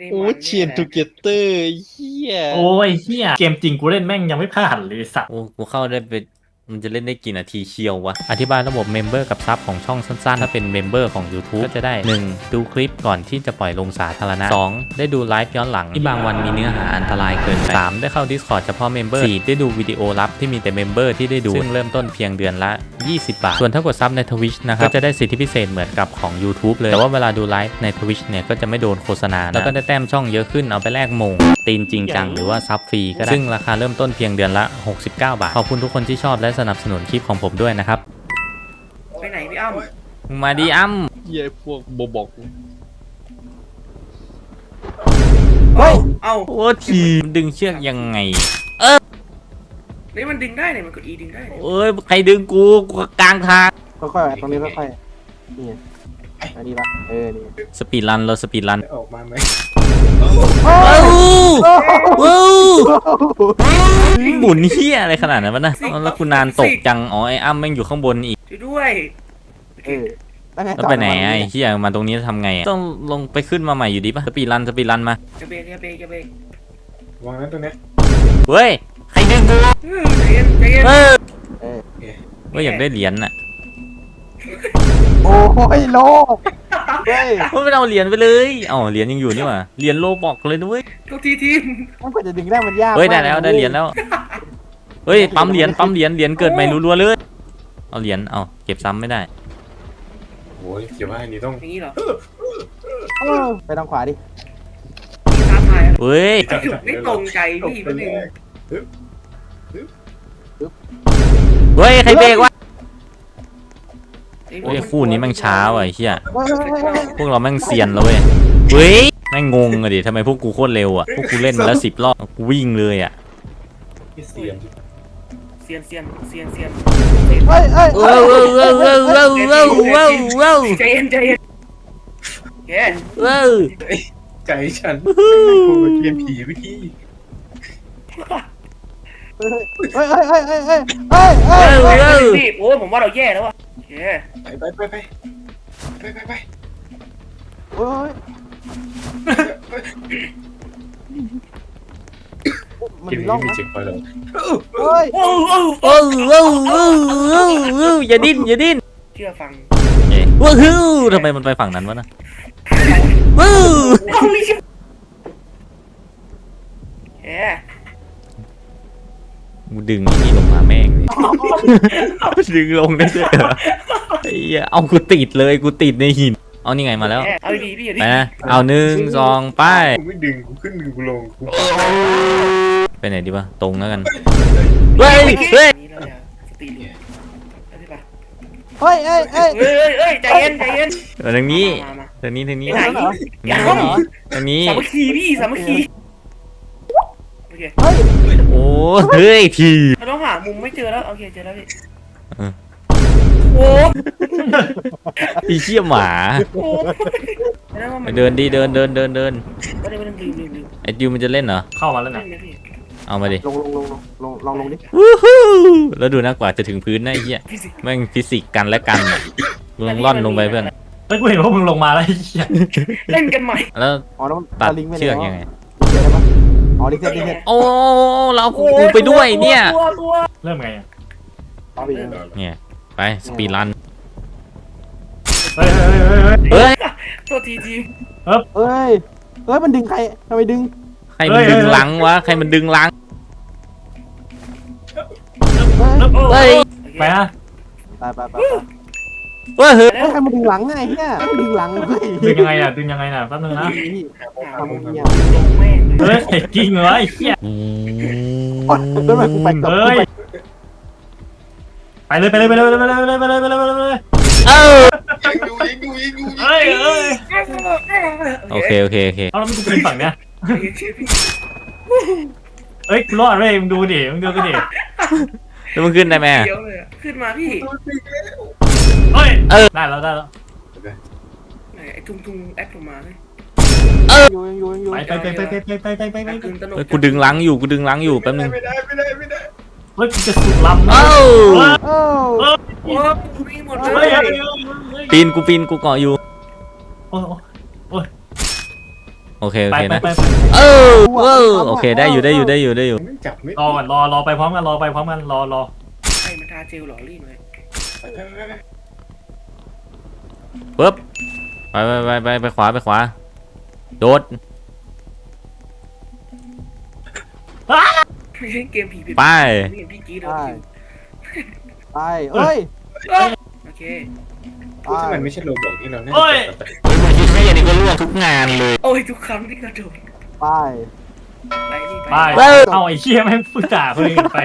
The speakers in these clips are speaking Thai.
ได้โอ้มันเชียนทูเกเตอร์เฮียโอ้ยเฮียเกมจริงกูเล่นแม่งยังไม่ผ่านเลยไอ้สัตว์โอ้กูเข้าได้ไป มันจะเล่นได้กี่นาทีเชียววะ อธิบายระบบเมมเบอร์กับซับของช่องสั้นๆ ถ้าเป็นเมมเบอร์ของ YouTube ก็จะได้ 1. ดูคลิปก่อนที่จะปล่อยลงสาธารณะ 2. ได้ดูไลฟ์ย้อนหลัง ที่บางวันมีเนื้อหาอันตรายเกินไป 3. ได้เข้า Discord เฉพาะเมมเบอร์ 4. ได้ดูวิดีโอลับที่มีแต่เมมเบอร์ที่ได้ดู ซึ่งเริ่มต้นเพียงเดือนละ 20 บาท ส่วนถ้ากดซับใน Twitch นะครับ ก็จะได้สิทธิพิเศษเหมือนกับของ YouTube เลย แต่ว่าเวลาดูไลฟ์ใน Twitch เนี่ยก็จะไม่โดนโฆษณานะแล้วก็ได้แต้มช่องเยอะขึ้นเอาไปแลกมงตีนจริงจังหรือว่าซับฟรีก็ได้ซึ่งราคาเริ่มต้นเพียงเดือนละ 69 บาทขอบคุณทุกคนที่ชอบและสนับสนุนคลิปของผมด้วยนะครับ ไปไหนพี่อ้ำมึงมาดีอ้ำเฮียพวกบบอกเอ้าเอ้าโอ้ทีมดึงเชือกยังไง เฮ้ยมันดึงได้เนี่ยมันกด E ดึงได้เนี่ยเอ้ยใครดึงกูกูกลางทาง ค่อยๆตรงนี้ค่อยๆนี่ไงอันนี้ละเออนี่สปีดรันเราสปีดรัน ออกมาไหม ว้าวว้าวหมุนเฮียอะไรขนาดนั้นวะนะแล้วกูนานตกจัง อ๋อไอ้อ้ำแม่งอยู่ข้างบนอีก ช่วยด้วย เออแล้วไงแล้วไปไหนอะไอ้เฮียมาตรงนี้ทำไงอะต้องลงไปขึ้นมาใหม่อยู่ดีปะสปีดรันสปีดรันมา จะเบรกจะเบรกจะเบรกวางนั้นตรงเนี้ยเฮ้ย ใครดึงกูเออใจเย็นใจเย็นเออเออเฮ้ยอยากได้เหรียญน่ะโอ้ยโลก เฮ้ยเฮ้ยไม่เอาเหรียญไปเลยอ๋อเหรียญยังอยู่นี่หว่าเหรียญโลบอกเลยนะเว้ยทุกทีทีมมันกว่าจะดึงได้มันยากเฮ้ยได้มากแล้วได้เหรียญแล้ว เฮ้ยปั๊มเหรียญปั๊มเหรียญเหรียญเกิดใหม่รัวๆเลย เอาเหรียญเอาเก็บซ้ำไม่ได้โอ้ยเดี๋ยวว่าอันนี้ต้องอย่างนี้เหรอเออไปทางขวาดิท้าทายอะเฮ้ยไม่ตรงใจพี่มันหนึ่งเฮ้ยใครเบรกวะไอ้พว เฮ้กยมันคู่นี้แม่งช้าว่ะไอ้เฮียเฮ้ยเฮ้ยเฮ้ยเฮ้ยพวกเราแม่งเซียนแล้วเว้ยเฮ้ยแม่งงงอะดิทำไมพวกกูโคตรเร็วอะพวกกูเล่นมาแล้วสิบรอบกูวิ่งเลยอะที่เสียมเซียนเซียนเซียนเซียนเฮ้ยเฮ้ยว้าวว้าวว้าวว้าวว้าวว้าวว้าวใจเย็นใจเย็นแกว้าวใจฉันกูไปเรียนผีวิธี เฮ้ยเฮ้ยเฮ้ยเฮ้ยเฮ้ยเฮ้ยเฮ้ยเฮ้ยว้าวว้าวพี่โอ้ยผมว่าเราแย่แล้วว่ะแกไปไปไปไปไปไปไปเฮ้ยมันกินมีร่องมีนะเจ็บไปแล้วเฮ้ยโอ้โหโอ้ว้าวว้าวว้าวว้อย่าดิ้นอย่าดิ้นเชื่อฟังเอ๊ะว้าวทำไมมันไปฝั่งนั้นวะนะว้าวเอาลิชิแก กูดึงไอ้นี่ลงมาแม่งเลย ดึงลงได้ด้วยเหรอไอ้เหี้ยเอากูติดเลยกูติดในหิน เอานี่ไงมาแล้วแกเอาดีๆพี่อย่าไปดินะเอาหนึ่งสองไป กูไม่ดึงกูขึ้นกูลงกูไปไหนดีวะตรงแล้วกัน เฮ้ย เฮ้ย นี่เราจะสตรีลูเอาดิป่ะเฮ้ยเฮ้ยเฮ้ย เฮ้ยเฮ้ยเฮ้ยใจเย็นใจเย็นทางนี้มามาทางนี้ทางนี้ไปไหนเหรออย่าทางนี้ทางนี้ สามัคคีพี่สามัคคีโอเคเฮ้ยโอ้ เฮ้ยทีเราต้องหามุมไม่เจอแล้ว โอเคเจอแล้วพี่เออโอ้ไอีเชี่ยหมาโหไม่ได้ว่าไปมันเดินดีเดินเดินเดินเดินไม่ได้ไม่ได้ลืมลืมลืมไอ้ดิวมันจะเล่นเหรอเข้ามาแล้วลืนะมนะพี่เอามาดิลงลงลงลงลองลงดิวู้ฮู้แล้วดูนะกว่าจะถึงพื้นนะไอ้เหี้ยพี่สิแม่งฟิสิกส์กันและกันอะลงล่อนลงไปเพื่อนแล้วกูเห็นว่ามึงลงมาแล้วไอ้เหี้ยเล่นกันใหม่แล้วอ๋อแล้วตัดลิงก์ไปเชือกยังไงลิงก์ได้ปะ อ๋อลิงก์เซ็ตลิงก์เซ็ตโอ้เรากูไปด้วยเนี่ยตัวตัวเริ่มไงอะเอาไปเลยเนี่ยไปสปีดรันเฮ้ยเฮ้ยเฮ้ยเฮ้ยเฮ้ยตัวทีทีเฮ้ยเฮ้ยมันดึงใครทำไมดึงใครมันดึงหลังวะใครมันดึงหลังเฮ้ยเฮ้ยไปนะไปไปไป เว้ยเฮ้ยเฮ้ยใครมาดึงหลังไงเฮียมันดึงหลังเฮ้ยดึงยังไงอะดึงยังไงน่ะแป๊บนึงนะนี่หาทำมุมึมงเนี่ยลงแม่งเลยเฮ้ยไอ้กิ้งเหรอไอ้เหี้ยโอ๊ยแล้วทำไมกูไปกับกูเฮ้ยไปไปเลยไปเลยไปเลยไปเลยไปเลยไปเลยไปเลยไปเลยไปเลยเออยิงดูยิงดูยิงดูเฮ้ยเฮ้ยโอเคโอเคโอเคเอาแล้วมึงกูเป็นฝั่งเนี้ยโอเคเชื่อพี่เฮ้ยกูรอดเว้ยมึงดูดิมึงดูกันดิแล้วมันขึ้นได้ไหมอะเดี๋ยวเลยอะขึ้นมาพี่ เฮ้ยเออ ได้แล้วได้แล้วไหนไอ้ทุ่งทุ่งแอดลงมาเลยอยู่ยังอยู่ยังอยู่ไปไปไปไปไปไปไปไปไปตื่นตระหนกเฮ้ยกูดึงหลังอยู่กูดึงหลังอยู่แป๊บนึงไม่ได้ไม่ได้ไม่ได้เฮ้ยกูจะสุดลำเอ้าโอ้โอ้วิ่งหมดเลเฮ้ยยเฮ้ยเฮ้ยปีนกูปีนกูเกาะอยู่ โอ้โหโอเคโอไปเคไปนะไปไปเออเออโอเคได้อยู่ได้อยู่ได้อยู่ได้อยู่ ไม่จับไม่รอก่อนรอรอไปพร้อมกันรอไปพร้อมกันรอรอไอ้มันทาเจลหล่อลื่นเลยไปไปไปไป ปึ๊บไปไปไปไปไปขวาไปขวา โดดไม่ใช่เกมผีผิดไป ไม่เห็นพี่กรีดเลไปยไปเอ้ยโอเคพูดที่มันไม่ใช่โรบอกที่เราเล่นโอ้ยเฮ้ยมันคิดแค่อย่างนี้ก็ล่วงทุกงานเลย โอ้ยทุกครั้งที่กระโดดไป ไปนี่ไปไปเอาไอ้เชี่ยแม่งพูดจ่าคนอื่นไป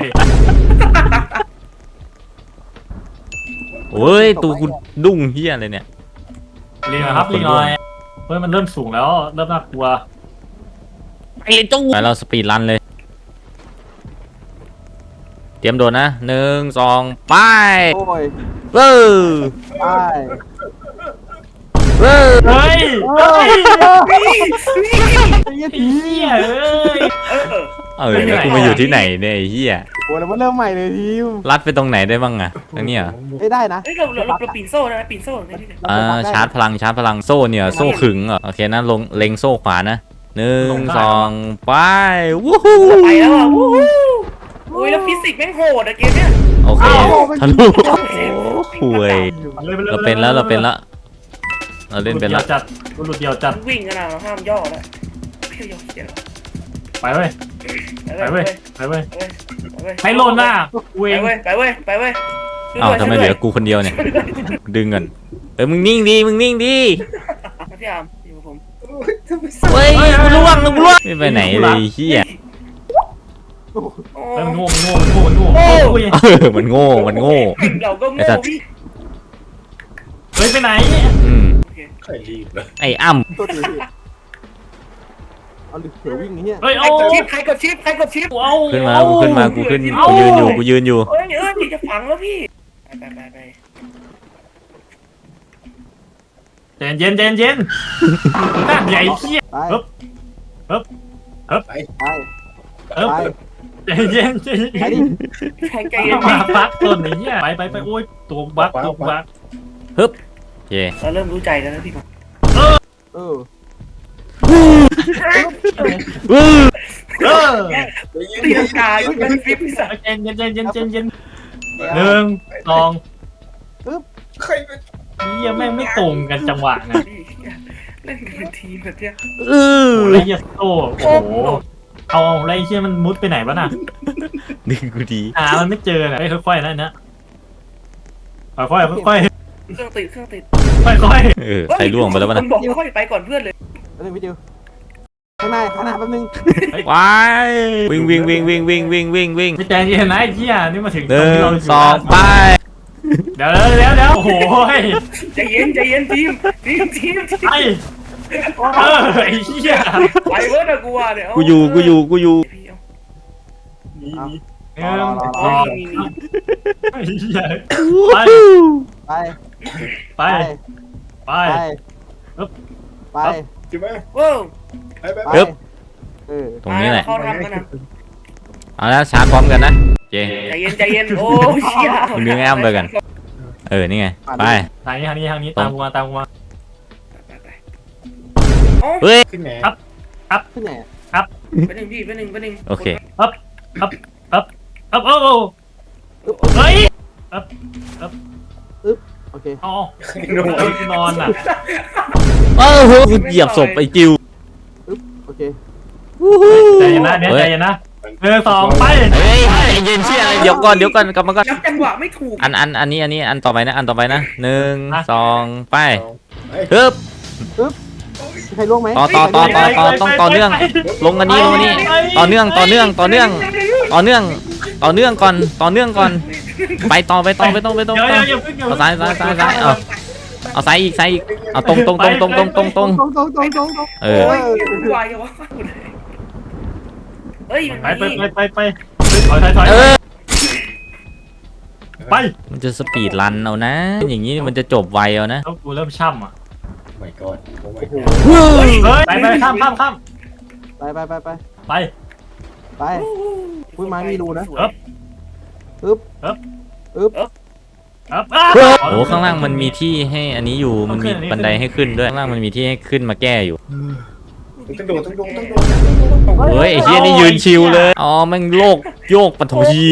โอ้ย ตัวกูดุ้งเฮียอะไรเนี่ย ลิงหน่อยครับลิงหน่อยเฮ้ยมันเริ่มสูงแล้ว เริ่มน่ากลัวไอ้จ้าไปเราสปีดรันเลย เตรียมโดดนะหนึ่งสองไปโอ้ยเว้อไปเว้อเฮ้ยเฮ้ยไอ้เหี้ยไอ้ผีเหี้ยเอ้ย เออเออแล้วกูมาอยู่ที่ไหนเนี่ยไอ้เฮียโอ้แล้วมันเริ่มใหม่เลยทีมรัดไปตรงไหนได้บ้างอะตรงเนี้ยเหรอเอ้ยได้นะเฮ้ยเราเราเราปีนโซ่ได้ไหมปีนโซ่ได้ที่ไหนอ่าชาร์จพลังชาร์จพลังโซ่เนี่ยโซ่ขึงเหรอโอเคนะลงเล็งโซ่ขวานะหนึ่งสองไปวู้ฮู้ไปแล้วอะวู้ฮู้โอ้ยแล้วฟิสิกส์แม่งโหดอะเกมเนี้ยโอเคอ้าวทะลุโอ้ห่วยลยเราเป็นแล้วเราเป็นแล้วเราเล่นเป็นแล้แล้ววจัดหลุดเดียวจัดวิ่งกันนะห้ามย่อแล้วเพี้ยย่อเขียน ไปเว้ยไปไปเว้เว้ยยไปเว้ยไปเว้ยให้โลนหน้าเวไปงเว้ยไปเว้ยไปเว้ยอ้าวทำไมเหลือกูคนเดียวเนี่ย ดึงก่อนเออมึงนิ่งดีมึงนิ่งดีพี่อาร์มอยู่กับผมทำไมสั่งเฮ้ยกูล่วงกูล่วงไม่ไปไหนเลยเฮียโอ้เฮ้ยมันโง่มันโง่มันโง่มันโง่โอ้โอ้ยเออมันโง่มันโง่เราก็ไอ้โง่สัตว์พี่เฮ้ยไปไหนอืมโอเคเคยรีบเลยไอ้อ้ำตัวดีพี่ เอาดิเสือวิ่งเฮียเฮ้ยใครเอากดชิปใครกดชิปใครกดชิปเอาขึ้นมากูขึ้นมากูขึ้นกูยืนอยู่กูยืนอยู่ เอ้ยเอ้ยจะฝังแล้วพี่ไปไปไปเย็นเย็นเย็นเย็นนั่นใหญ่เขี้ยไปปึ๊บปึ๊บไปเออไปเย็นเย็นเย็นไปดิแข่งใจเย็นมาปักต้นไอ้เหี้ยไปไปไปโอ้ยตัวบักตัวบักโอเคเราเริ่มรู้ใจกันแล้วพี่มา เออเออตีลังกาอยู่เป็นฟิปพี่สัตว์เย็นเย็นเย็นเย็นเย็นเย็นหนึ่งสองใครเป็นเหี้ยแม่งไม่ตรงกันจังหวะนะเล่นกันเป็นทีมแบบเนี้ยเออโอ้ไรเหี้ยโอ้โอ้โหเอาอะไรเหี้ยมันมุดไปไหนวะน่ะดึงกูดีหามันไม่เจอน่ะไอ้ค่อยๆนั่นนะค่อยๆค่อยเครื่องติดเครื่องติดๆค่อยเออใครล่วงไปแล้ววะคนะนบอกค่อยไปก่อนเพื่อนเลยแป๊บนึงพี่ดิว ข้างหน้าข้างหน้าแป๊บนึงว้ายวิ่งวิ่งวิ่งวิ่งวิ่งวิ่งวิ่งวิ่งๆไม่ใจเย็นนะไอ้เหี้ยนี่มาถึงหนึ่ตรงที่เรางยู่สองไปเดี๋ยวเดี๋ยวเดี๋ยวโอ้โหใจเย็นใจเย็นทีมทีมทีมทีมไอ้เออไอ้เหี้ยไปเวิร์ดอะกูอะเนี่ยกูอยู่กูอยู่กูอยู่พี่เอาหนึ่งรอรอรโอ้อยมีมีไอ้เหี้ยไปไปไปไปไปไปจิ๋วไหมว้าว ไปไปไปปึ๊บ เออตรงนี้แหละ เขาทำกันนะเอาละชาร์จพร้อมกันนะ เจใจเย็นใจเย็นโอ้ยเชี่ยมึงดึงแอมไปกัน เออ นี่ไง ไป ทางนี้ทางนี้ทางนี้ตามกูมาตามกูมาไปไปเฮ้ย ขึ้นไงขึ้นไหนอะไปหนึ่งพี่ไปหนึ่งไปหนึ่งโอเคอัพอัพอัพอัพโอ้โหเฮ้ยโอเค อ๋อเอ้ยนอนอะ โอ้โหกูเหยียบศพไอ้จิวโอ เคใจเย็นนะเนี่ยใจเย็นนะหนึ่งสองไปเฮ้ยใจเย็นเชี่ยอะไรเดี๋ยวก่อนเดี๋ยวก่อนกลับมาก่อนยับจังหวะไม่ถูกอันอันอันนี้อันนี้อันต่อไปนะอันต่อไปนะหนึ่งสองไปไปฮึบมีใครล่วงไหมต่อต่อต่อต่อต่อต้องต่อเนื่อง ลงอันนี้ลงอันนี้ต่อเนื่องต่อเนื่องต่อเนื่องต่อเนื่องต่อเนื่องก่อนต่อเนื่องก่อน ไปต่อไปต่อไปต่อไปต่อเดี๋ยวต่อเดี๋ยวเพิ่งเอาซ้ายซ้ายซ้ายซ้ายเอา เอาซ้ายอีกซ้ายอีกเอาตรงตรงตรงตรงตรงตรงตรงตรงตรงตรงตรงตรงเอโอ้ยวายกันวะเฮ้ยมันไปไปมีไปไปไปถอยถอยถอยเออ ไปมันจะสปีดรันเอานะ อย่างนี้มันจะจบไวเอานะแล้วกูเริ่มช่ำอะไม่ก่อนโอ้ my โอ้ god โหเฮ้ยไปไปข้ามข้ามข้ามไปไปไปไปไป ไป อุ้ยไม้มีรูนะสวยครับอึ๊บครับ อึ๊บครับโอ้ข้างล่างมันมีที่ให้อันนี้อยู่มันมีบันไดให้ขึ้นด้วยข้างล่างมันมีที่ให้ขึ้นมาแก้อยู่ต้องโดดต้องโดดต้องโดดต้องโดดต้องโดดเฮ้ยไอ้เฮียนี่ยืนชิวเลยอ๋อแม่งโลกโยกปฐพี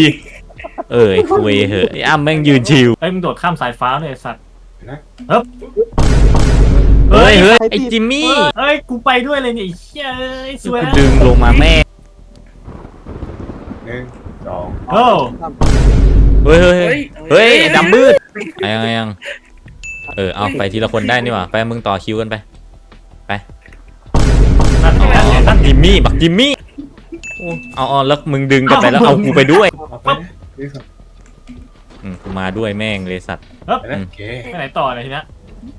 เอ้ยคุยเหอะไอ้อ้ำแม่งยืนชิวเฮ้ยมึงโดดข้ามสายฟ้าเลยไอ้สัตว์นะเฮ้ยเฮ้ยไอ้จิมมี่เฮ้ยกูไปด้วยเลยเนี่ยไอ้เหี้ยเอ้ยสวยกูแล้วดึงลงมาแม่หนึ่ง สองโอ้เฮ้ยเฮ้ยเฮ้เฮ้ยยเฮ้ยดำมืดไอ้ยังไงยังเออเอาไปทีละคนได้นี่หว่าไปมึงต่อคิวกันไปนั่นอ๋นั่นอบันั่กนจิมมี่บักจิมมี่อู้เอาเอาแล้วมึงดึงกันไปแล้วเอากูไปด้วยเอาไปนะหนึ่งสองอืมกูมาด้วยแม่งเลยสัตว์ไปนะโอเคไปไหนต่อเนี่ยทีเนี้ย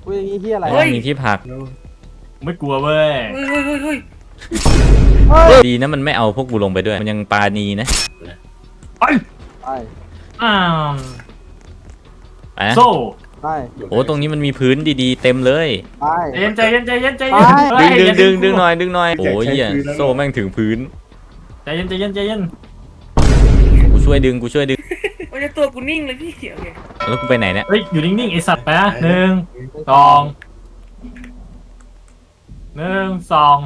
อุ้ยอย่างงี้เฮียอะไรเฮ้ยมีที่พักไม่กลัวเว้ยเฮ้ยเฮ้ยเฮ้ยเฮ้ยเฮ้ยดีนะมันไม่เอาพวกกูลงไปด้วย มันยังปานีนะ ไปอ้าวไปนะโซ่ไปโอ้ตรงนี้มันมีพื้นดีๆ เต็มเลย ไป ใจเย็นใจเย็นใจเย็นใจเย็นไป เฮ้ดึยงดึงอย่าดึงดึงหน่อยดึงหน่อยโอ้ยเหี้ยโซ่แม่งถึงพื้น ใจเย็นใจเย็นใจเย็นกูช่วยดึงกูช่วยดึงมันจะตัวกูนิ่งเลยพี่โอเคแล้วกูไปไหนเนี่ยเฮ้ยอยู่นิ่งๆไอสัตว์แป๊ะหนึ่งสองหนึ่งสอง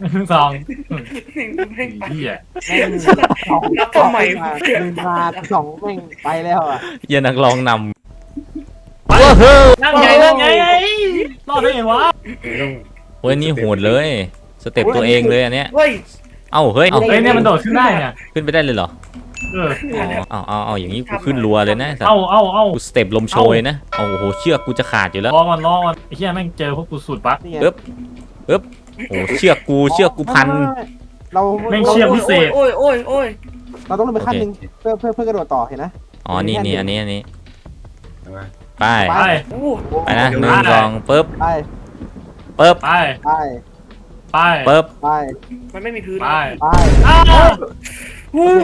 หนึ่งสองแม่งไปเหี้ยแม่งนับทำไมมาหนึ่งมาสองแม่งไปแล้วอะเหี้ยนักร้องนไปนั่งไงนั่งไงไอ้รอดได้ไงวะต้องำโอ้ยนี่โหดเลย สเต็ปตัวเองเลยอันเนี้ยเฮ้ยเอ้าเฮ้ยเฮ้ยเนี่ยมันโดดขึ้นได้เนี่ยขึ้นไปได้เลยเหรอเอออ๋อเอาเอาเอาอย่างนี้กูขึ้นรัวเลยนะสัตเอาว์เอาเอากูสเต็ปลมโชยนะเอาโอ้โหเชือกกูจะขาดอยู่แล้วรอมันรอมันไอ้เหี้ยแม่งเจอพวกกูสูตรบั๊กนี่ไงเอ๊บ โอ้โหเชือกกูเชือกกูพัน เราแม่งเราเชือกพิเศษโอ้ยโอ้ยโอ้ยเราต้องลงไปขั้นหนึ่งเพื่อเพื่อเพื่อกระโดดต่อเห็นนะ อ๋อ นี่นี่อันนี้อันนี้เอามาไป ไปโอ้ไปนะหนึ่งสองปึ๊บไปปึ๊บไปไปไปปึ๊บไปมันไม่มีพื้นไปไปอ้าวโอเค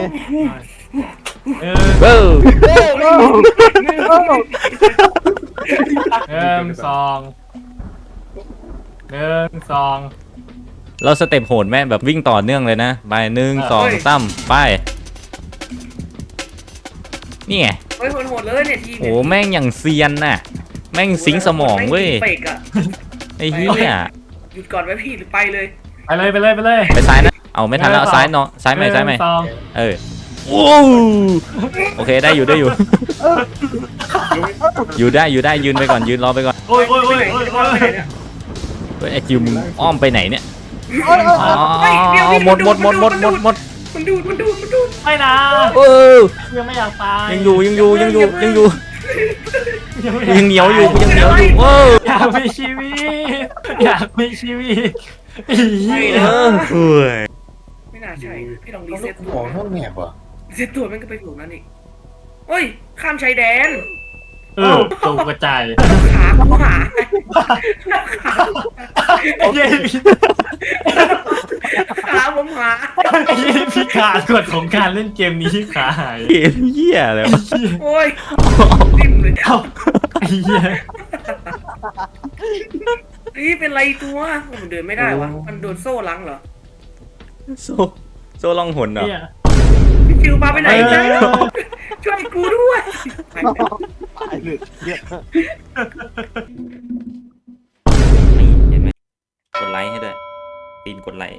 เออเบ้อเฮ้ยเฮ้ยเฮ้ยหนึ่งสองหนึ่งสอง เราสเต็ปโหดแม่แบบวิ่งต่อเนื่องเลยนะ ไปหนึ่งสองสามไป นี่ไงเฮ้ยโหดๆเลยเนี่ยทีมโอ้แม่งอย่างเซียนน่ะ แม่งสิงสมองเว้ยเฟกอะไอ้เหี้ยหยุดก่อนไว้พี่หรือไปเลย ไปเลยไปเลยไปเลยไปซ้ายนะ เอาไม่ทันแล้วเอาซ้ายเนาะซ้ายใหม่ซ้ายใหม่นึ่งสองเออโอ้โอเคได้อยู่ได้อยู่ อยู่ได้อยู่ได้ยืนไปก่อนยืนรอไปก่อนโอ้ยโอ้ยโอ้ยโอ้ยโอ้ยเฮ้ยไอ้จิวมึงอ้อมไปไหนเนี่ย เฮ้ยอ๋อหมดหมดหมดหมดหมดหมดมันดูดมันดูดมันดูดไม่นะเออยังไม่อยากตายยังอยู่ยังอยู่ยังอยู่ยังอยู่ยังไม่ยังเหนียวอยู่กูยังเหนียวอยู่โอ้อยากมีชีวิตอยากมีชีวิตอีเหี้ยเออเฮ้ยไม่น่าใช่พี่ลองรีเอาเซ็ลูตกตัวของห้องแมบเหรอรีเซ็ตตัวมันก็ไปถูกนั่นอีกเฮ้ยข้ามชายแดน เออตกกระจายขากูหาขาไอ้เหี้ยขาผมหาไอ้เหี้ยพิการกฎของการเล่นเกมนี้ขาหายเกมเหี้ยอะไรวะโอ้ยริมเลยเอ้าไอ้เหี้ยนี่เป็นไรตัวมันเดินไม่ได้วะมันโดนโซ่ลังเหรอ โซโซลองหนเหรอ เนี่ยพี่ ฟิวพาไปไหนเอจ๊ะอช่วยกูด้วยไปแล้วตายเลยเยอะนี่เห็นไหมกดไลค์ให้ด้วยปีนกดไลค์